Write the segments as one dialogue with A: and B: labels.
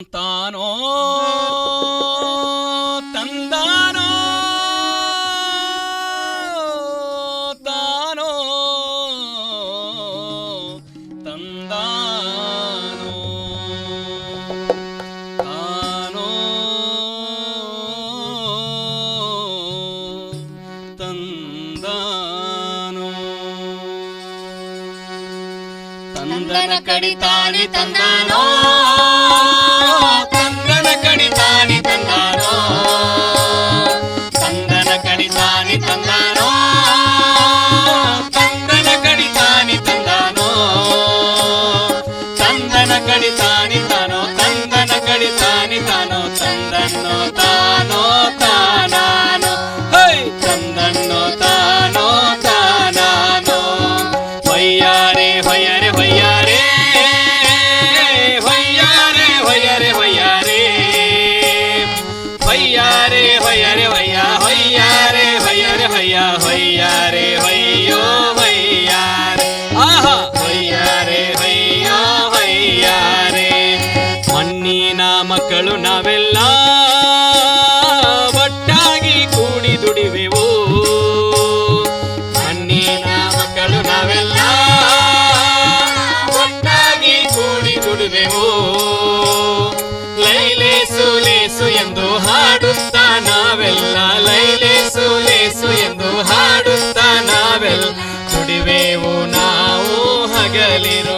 A: ತಾನೋ ತಂದಾನೋ? ತಾನೋ? ತಂದಾನೋ? ತಾನೋ? ತಂದಾನೋ? ತಂದನ ಕಡಿತಾನೆ ತಂದಾನೋ? not ದುಡಿವೆವು? ಮಣ್ಣಿನ ಮಕ್ಕಳು ನಾವೆಲ್ಲ ಒಟ್ಟಾಗಿ ಕೂಡಿ ದುಡಿವೆವು? ಲೈಲೇಸು ಲೇಸು ಎಂದು ಹಾಡುತ್ತಾ ನಾವೆಲ್ಲ ಲೈಲೇಸು ಲೇಸು ಎಂದು ಹಾಡುತ್ತಾ ನಾವೆಲ್ಲ ದುಡಿವೆವು ನಾವು ಹಗಲಿರುಳು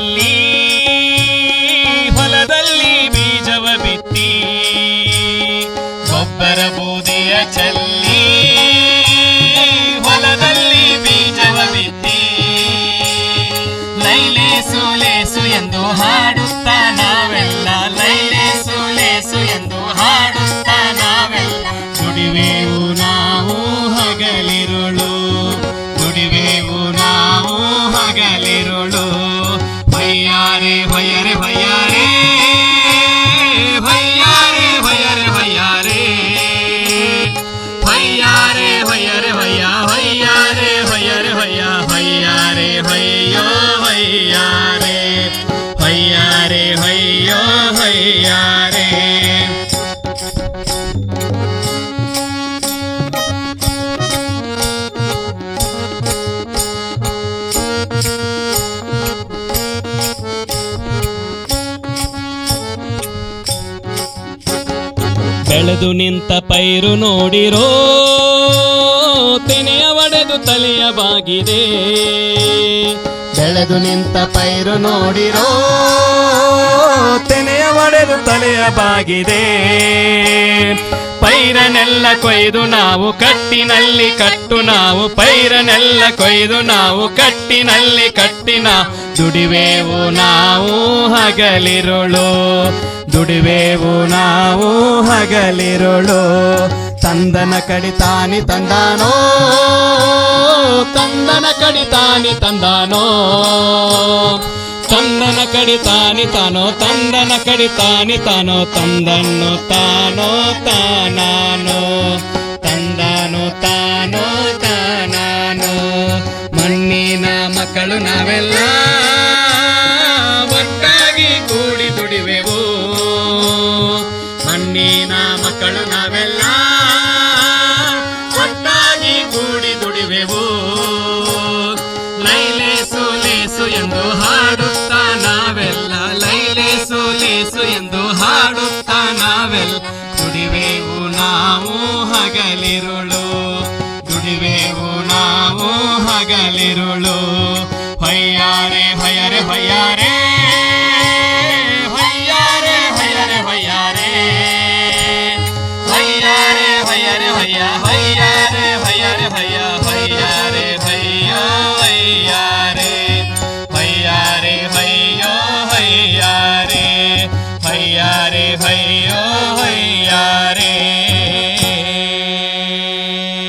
A: ಬೂದಿಯ ಚಲ್ಲಿ, ಹೊಲದಲ್ಲಿ ಬೀಜವ ಬಿತ್ತಿ. ಲೈಲೇಸು ಲೇಸು ಎಂದು ಹಾಡುತ್ತಾ ನಾವೆಲ್ಲ ಲೈಲೇಸು ಲೇಸು ಎಂದು ಹಾಡುತ್ತಾ ನಾವೆಲ್ಲ. ದುಡಿವೆವು ನಾವು ಹಗಲಿರುಳು, ದುಡಿವೆವು ನಾವು ಹಗಲಿರುಳು ಬೆಳೆದು ನಿಂತ ಪೈರು ನೋಡಿರೋ, ತೆನೆಯ ಒಡೆದು ತಲೆಯ ಬಾಗಿದೆ.
B: ಬೆಳೆದು ನಿಂತ ಪೈರು ನೋಡಿರೋ, ತೆನೆಯ ಒಡೆದು ತಲೆಯ ಬಾಗಿದೆ.
A: ಪೈರನೆಲ್ಲ ಕೊಯ್ದು ನಾವು ಕಟ್ಟಿನಲ್ಲಿ ಕಟ್ಟು ನಾವು ಪೈರನೆಲ್ಲ ಕೊಯ್ದು ನಾವು ಕಟ್ಟಿನಲ್ಲಿ ಕಟ್ಟಿನ ದುಡಿವೆವು ನಾವು ಹಗಲಿರುಳು. ದುಡಿವೆವು ನಾವು ಹಗಲಿರುಳು.
B: ತಂದನ ಕಡಿತಾನಿ ತಂದಾನೋ?
A: ತಂದನ ಕಡಿತಾನಿ ತಂದಾನೋ? ತಂದನ ಕಡಿತಾನಿ ತಾನೋ ತಂದನ ಕಡಿತಾನಿ ತಾನೋ, ತಂದನ್ನು ತಾನೋ, ತಾನಾನೋ, ತಂದನು ತಾನೋ, ತಾನಾನೋ. ಮಣ್ಣಿನ ಮಕ್ಕಳು ನಾವೆಲ್ಲ ಒಟ್ಟಾಗಿ ಕೂಡಿ ದುಡಿವೆವು. ಮಣ್ಣಿನ ಮಕ್ಕಳು ನಾವೆಲ್ಲ ಹಗಲಿರುಳು ಹೊಯ್ಯಾರೆ ಹೊಯ್ಯಾರೆ ಹೊಯ್ಯಾರೆ ಹೊಯ್ಯಾರೆ ಹೊಯ್ಯಾರೆ ಹೊಯ್ಯಾರೆ ಹೊಯ್ಯಾರೆ ಹಯ್ಯ ಹಯ್ಯ